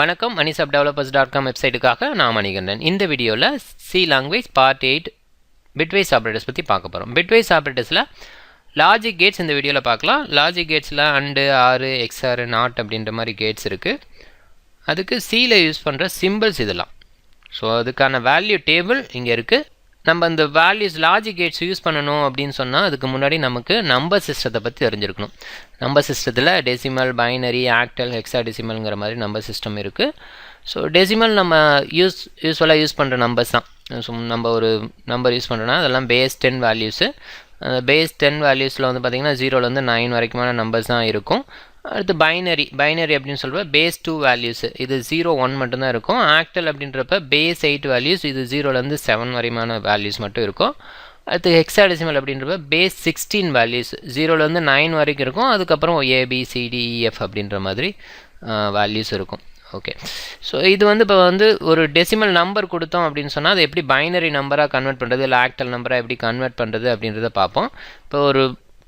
வணக்கம். மணிசப் developers dot com வெப்சைட்டுக்காக நான் மணிகண்டன். இந்த வீடியோவில் C language part eight bitwise operators பற்றி பார்க்க போகிறோம் பிட்வைஸ் ஆப்ரேட்டர்ஸில் லாஜிக் கேட்ஸ் இந்த வீடியோவில் பார்க்கலாம். லாஜிக் கேட்ஸில் அண்டு ஆறு எக்ஸ்ஆர் நாட் அப்படின்ற மாதிரி கேட்ஸ் இருக்குது அதுக்கு சியில் யூஸ் பண்ணுற சிம்பிள்ஸ் இதெல்லாம். ஸோ அதுக்கான வேல்யூ டேபிள் இங்கே இருக்குது நம்ம இந்த வேல்யூஸ் லாஜிக் கேட்ஸ் யூஸ் பண்ணணும் அப்படின்னு சொன்னால் அதுக்கு முன்னாடி நமக்கு நம்பர் சிஸ்டத்தை பற்றி தெரிஞ்சிருக்கணும். நம்பர் சிஸ்டத்தில் டெசிமல் பைனரி ஆக்டல் ஹெக்ஸா டெசிமல்ங்கிற மாதிரி நம்பர் சிஸ்டம் இருக்குது ஸோ டெசிமல் நம்ம யூஸ் யூஸ்ஃபுல்லாக யூஸ் பண்ணுற நம்பர்ஸ் தான். ஸோ நம்ம ஒரு நம்பர் யூஸ் பண்ணுறோன்னா அதெல்லாம் பேஸ் டென் வேல்யூஸு அந்த பேஸ் டென் வேல்யூஸில் வந்து பார்த்திங்கன்னா ஜீரோலேருந்து நைன் வரைக்குமான நம்பர்ஸ் தான் இருக்கும். அடுத்து பைனரி பைனரி அப்படின்னு சொல்கிறப்ப பேஸ் டூ வேல்யூஸ் இது ஜீரோ ஒன் மட்டும்தான் இருக்கும். ஆக்டல் அப்படின்றப்ப பேஸ் எயிட் வேல்யூஸ் இது ஜீரோலேருந்து செவன் வரையுமான வேல்யூஸ் மட்டும் இருக்கும். அடுத்து ஹெக்ஸாடெசிமல் அப்படின்றப்ப பேஸ் சிக்ஸ்டீன் வேல்யூஸ் ஜீரோலேருந்து நைன் வரைக்கும் இருக்கும். அதுக்கப்புறம் ஏபிசிடிஇஎஃப் e, அப்படின்ற மாதிரி வேல்யூஸ் இருக்கும். ஓகே ஸோ இது வந்து இப்போ வந்து ஒரு டெசிமல் நம்பர் கொடுத்தோம் அப்படின்னு சொன்னால் அது எப்படி பைனரி நம்பராக கன்வெர்ட் பண்ணுறது இல்லை ஆக்டல் நம்பராக எப்படி கன்வெர்ட் பண்ணுறது அப்படின்றத பார்ப்போம். இப்போ ஒரு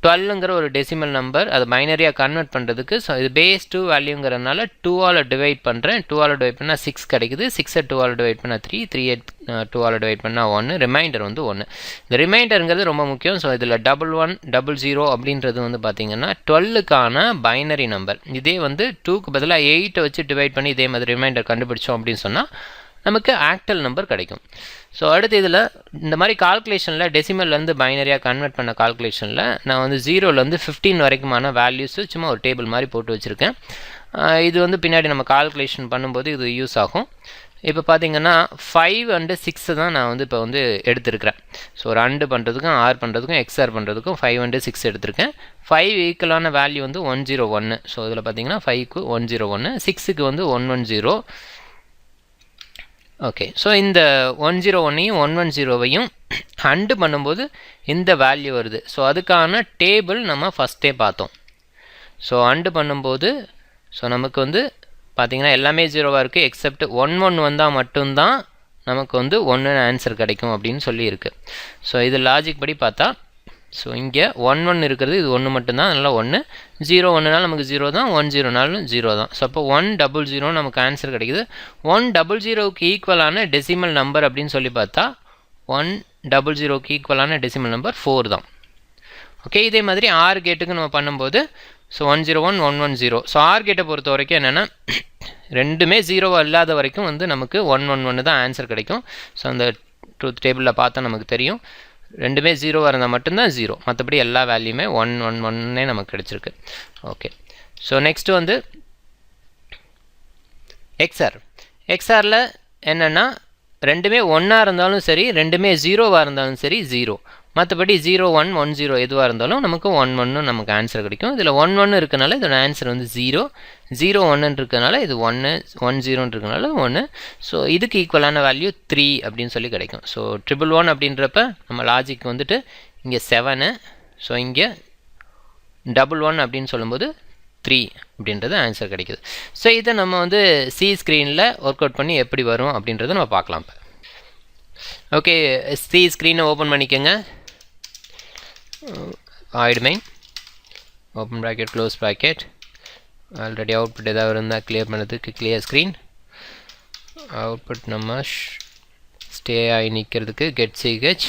டுவெல்லுங்கிற ஒரு டெசிமல் நம்பர் அது பைனரியாக கன்வெர்ட் பண்ணுறதுக்கு ஸோ இது பேஸ் டூ வேல்யூங்கிறதுனால டூவால் டிவைட் பண்ணுறேன் டூவால் டிவைட் பண்ணால் சிக்ஸ் கிடைக்குது. சிக்ஸை டூவால் டிவைட் பண்ணால் த்ரீ த்ரீ எயிட் டூவால் டிவைட் பண்ணால் ஒன்று ரிமைண்டர் வந்து ஒன்று இந்த ரிமைண்டருங்கிறது ரொம்ப முக்கியம். ஸோ இதில் டபுள் ஒன் டபுள் ஜீரோ அப்படின்றது வந்து பார்த்திங்கன்னா டுவெல்லுக்கான பைனரி நம்பர் இதே வந்து டூக்கு பதிலாக எயிட்டை வச்சு டிவைட் பண்ணி இதே மாதிரி ரிமைண்டர் கண்டுபிடிச்சோம் அப்படின்னு சொன்னால் நமக்கு ஆக்டல் நம்பர் கிடைக்கும். ஸோ அடுத்து இதில் இந்த மாதிரி கால்குலேஷனில் டெசிமல்லேருந்து பைனரியாக கன்வெர்ட் பண்ண கால்குலேஷனில் நான் வந்து ஜீரோலேருந்து ஃபிஃப்டீன் வரைக்குமான வேல்யூஸு சும்மா ஒரு டேபிள் மாதிரி போட்டு வச்சுருக்கேன். இது வந்து பின்னாடி நம்ம கால்குலேஷன் பண்ணும்போது இது யூஸ் ஆகும். இப்போ பார்த்தீங்கன்னா ஃபைவ் அண்டு சிக்ஸு தான் நான் வந்து இப்போ வந்து எடுத்திருக்கிறேன். ஸோ ஒரு அண்டு பண்ணுறதுக்கும் ஆர் பண்ணுறதுக்கும் எக்ஸ்ஆர் பண்ணுறதுக்கும் ஃபைவ் அண்டு சிக்ஸ் எடுத்திருக்கேன். ஃபைவ் ஈக்குவலான வேல்யூ வந்து ஒன் ஜீரோ ஒன்று ஸோ இதில் பார்த்தீங்கன்னா ஃபைவ்க்கு ஒன் ஜீரோ ஒன்று சிக்ஸுக்கு வந்து one one zero okay so இந்த ஒன் ஜீரோ ஒன்னையும் ஒன் ஒன் ஜீரோவையும் ஹண்டு பண்ணும்போது இந்த வேல்யூ வருது. ஸோ அதுக்கான டேபிள் நம்ம ஃபஸ்ட்டே பார்த்தோம். ஸோ அண்டு பண்ணும்போது ஸோ நமக்கு வந்து பார்த்திங்கன்னா எல்லாமே ஜீரோவாக இருக்குது எக்ஸப்ட் ஒன் ஒன் வந்தால் மட்டும்தான் நமக்கு வந்து ஒன்று ஆன்சர் கிடைக்கும் அப்படின்னு சொல்லியிருக்கு. ஸோ இது லாஜிக் படி பார்த்தா ஸோ இங்கே ஒன் ஒன் இருக்கிறது இது ஒன்று மட்டும்தான் அதனால் ஒன்று ஜீரோ ஒன்றுனாலும் நமக்கு ஜீரோ தான் ஒன் ஜீரோனாலும் ஜீரோ தான். ஸோ அப்போ ஒன் டபுள் ஜீரோ நமக்கு ஆன்சர் கிடைக்குது. ஒன் டபுள் ஜீரோவுக்கு ஈக்குவலான டெசிமல் நம்பர் அப்படின்னு சொல்லி பார்த்தா ஒன் டபுள் ஜீரோக்கு ஈக்குவலான டெசிமல் நம்பர் ஃபோர் தான். ஓகே இதே மாதிரி ஆறு கேட்டுக்கு நம்ம பண்ணும்போது so one zero one one one zero so or கேட்டை பொறுத்த வரைக்கும் என்னென்னா ரெண்டுமே ஜீரோவாக இல்லாத வரைக்கும் வந்து நமக்கு ஒன் ஒன் ஒன்று தான் ஆன்சர் கிடைக்கும். ஸோ அந்த ட்ரூத் டேபிளில் பார்த்தா நமக்கு தெரியும். ரெண்டுமே ஜீரோவாக இருந்தால் மட்டும்தான் ஜீரோ மற்றபடி எல்லா வேல்யூமே ஒன் ஒன் ஒன்னே நமக்கு கிடச்சிருக்கு. ஓகே ஸோ நெக்ஸ்ட்டு வந்து எக்ஸ்ஆர் எக்ஸ்ஆரில் என்னென்னா ரெண்டுமே ஒன்றா இருந்தாலும் சரி ரெண்டுமே ஜீரோவாக இருந்தாலும் சரி ஜீரோ மற்றபடி ஜீரோ ஒன் ஒன் ஜீரோ எதுவாக இருந்தாலும் நமக்கு ஒன் ஒன்னு நமக்கு ஆன்சர் கிடைக்கும். இதில் ஒன் ஒன்று இருக்கனால இதோட ஆன்சர் வந்து ஜீரோ ஜீரோ ஒன்றுன்னு இருக்கனால இது ஒன்று ஒன் ஜீரோன்னு இருக்கனால ஒன்று ஸோ இதுக்கு ஈக்குவலான வேல்யூ த்ரீ அப்படின்னு சொல்லி கிடைக்கும். ஸோ ட்ரிபிள் ஒன் அப்படின்றப்ப நம்ம லாஜிக் வந்துட்டு இங்கே செவனு ஸோ இங்கே டபுள் ஒன் அப்படின்னு சொல்லும்போது த்ரீ அப்படின்றது ஆன்சர் கிடைக்குது. ஸோ இதை நம்ம வந்து சி ஸ்க்ரீனில் ஒர்க் அவுட் பண்ணி எப்படி வரும் அப்படின்றத நம்ம பார்க்கலாம் இப்போ. ஓகே சி ஸ்க்ரீனை ஓப்பன் பண்ணிக்கோங்க. ஆயிடு main open bracket close bracket already output ஏதாவது இருந்தால் கிளியர் பண்ணுறதுக்கு கிளியர் ஸ்க்ரீன் அவுட்புட் நம்ம ஸ்டே ஆகி நிற்கிறதுக்கு கெட் சிஹெச்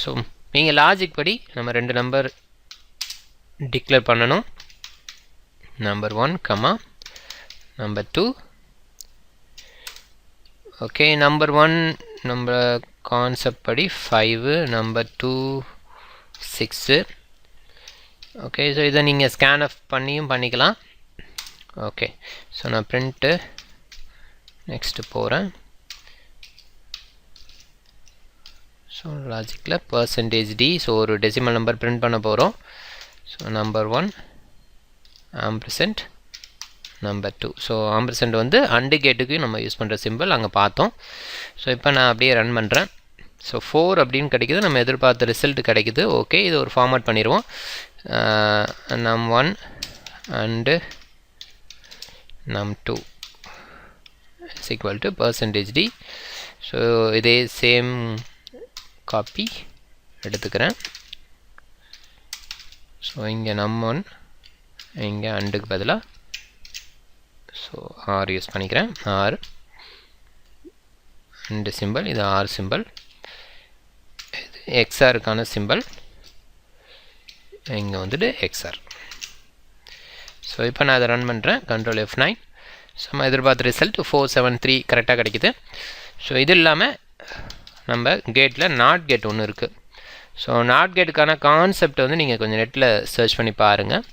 ஸோ நீங்கள் லாஜிக் படி நம்ம ரெண்டு நம்பர் டிக்ளேர் பண்ணணும். Number one comma number two okay number one நம்ம கான்செப்ட் படி five number two six okay so இதை நீங்கள் ஸ்கேன் ஆஃப் பண்ணியும் பண்ணிக்கலாம். ஓகே ஸோ நான் ப்ரிண்ட்டு நெக்ஸ்ட்டு போகிறேன் ஸோ லாஜிக்கில் பர்சன்டேஜ் டி ஸோ ஒரு டெசிமல் நம்பர் ப்ரிண்ட் பண்ண போகிறோம் so number one ampersand number two so ampersand வந்து அண்டு கேட்டுக்கும் நம்ம யூஸ் பண்ணுற சிம்பிள் அங்கே பார்த்தோம். ஸோ இப்போ நான் அப்படியே ரன் பண்ணுறேன் ஸோ ஃபோர் அப்படின்னு கிடைக்குது நம்ம எதிர்பார்த்த ரிசல்ட் கிடைக்குது. ஓகே இது ஒரு ஃபார்மேட் பண்ணிடுவோம் num one and num two is equal to percentage D so இதே சேம் காப்பி எடுத்துக்கிறேன். ஸோ இங்கே நம் ஒன் இங்கே அண்டுக்கு பதிலாக ஸோ ஆர் யூஸ் பண்ணிக்கிறேன். ஆர் அண்டு சிம்பிள் இது ஆர் சிம்பிள் எக்ஸ்ஆருக்கான சிம்பிள் இங்கே வந்துட்டு எக்ஸ்ஆர் ஸோ இப்போ நான் அதை ரன் பண்ணுறேன் கண்ட்ரோல் எஃப் நைன் ஸோ நம்ம எதிர்பார்த்த ரிசல்ட் ஃபோர் செவன் த்ரீ கரெக்டாக கிடைக்குது. ஸோ இது இல்லாமல் நம்ம கேட்டில் நாட் கேட் ஒன்று இருக்குது ஸோ நாட் கேட்டுக்கான கான்செப்ட் வந்து நீங்கள் கொஞ்சம் நெட்டில் சர்ச் பண்ணி பாருங்கள்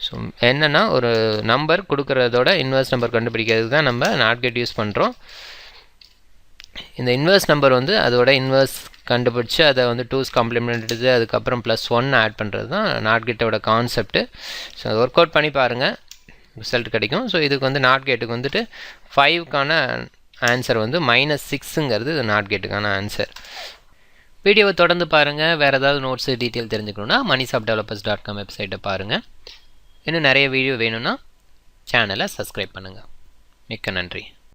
ஸோ என்னென்னா ஒரு நம்பர் கொடுக்குறதோட இன்வெர்ஸ் நம்பர் கண்டுபிடிக்கிறதுக்கு தான் நம்ம நாட் கேட் யூஸ் பண்ணுறோம் இந்த இன்வெர்ஸ் நம்பர் வந்து அதோட இன்வெர்ஸ் கண்டுபிடிச்சி அதை வந்து டூஸ் காம்ப்ளிமெண்ட் இது அதுக்கப்புறம் ப்ளஸ் ஒன் ஆட் பண்ணுறது தான் நாட் கேட்டோட கான்செப்ட்டு ஸோ அதை ஒர்க் அவுட் பண்ணி பாருங்கள் ரிசல்ட் கிடைக்கும். ஸோ இதுக்கு வந்து நாட் கேட்டுக்கு வந்துட்டு ஃபைவ்க்கான ஆன்சர் வந்து மைனஸ் சிக்ஸுங்கிறது இது நாட் கேட்டுக்கான ஆன்சர் வீடியோவை தொடர்ந்து பாருங்கள் வேறு ஏதாவது நோட்ஸு டீட்டெயில் தெரிஞ்சுக்கணுன்னா மணிசாப் டெவலப்பர்ஸ் டாட் காம் வெப்சைட்டை பாருங்கள் இன்னும் நிறைய வீடியோ வேணும்னா சேனலை சப்ஸ்கிரைப் பண்ணுங்கள் மிக்க நன்றி.